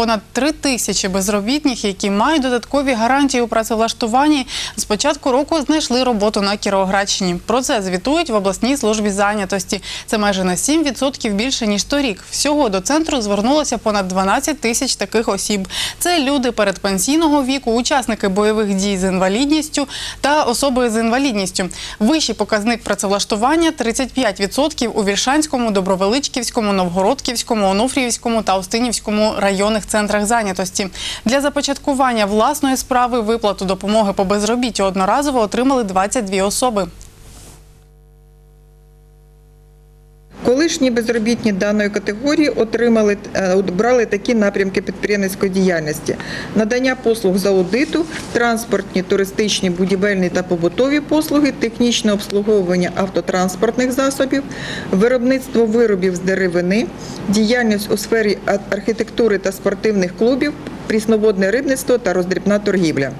Понад три тисячі безробітних, які мають додаткові гарантії у працевлаштуванні, з початку року знайшли роботу на Кіровоградщині. Про це звітують в обласній службі зайнятості. Це майже на 7% більше ніж торік. Всього до центру звернулося понад 12 тисяч таких осіб. Це люди передпенсійного віку, учасники бойових дій з інвалідністю та особи з інвалідністю. Вищий показник працевлаштування 35% у Вільшанському, Добровеличківському, Новгородківському, Онуфріївському та Устинівському районних центрах зайнятості. Для започаткування власної справи виплату допомоги по безробіттю одноразово отримали 22 особи. Колишні безробітні даної категорії отримали е, брали такі напрямки підприємницької діяльності: надання послуг з аудиту, транспортні, туристичні, будівельні та побутові послуги, технічне обслуговування автотранспортних засобів, виробництво виробів з деревини, діяльність у сфері архітектури та спортивних клубів, прісноводне рибництво та роздрібна торгівля.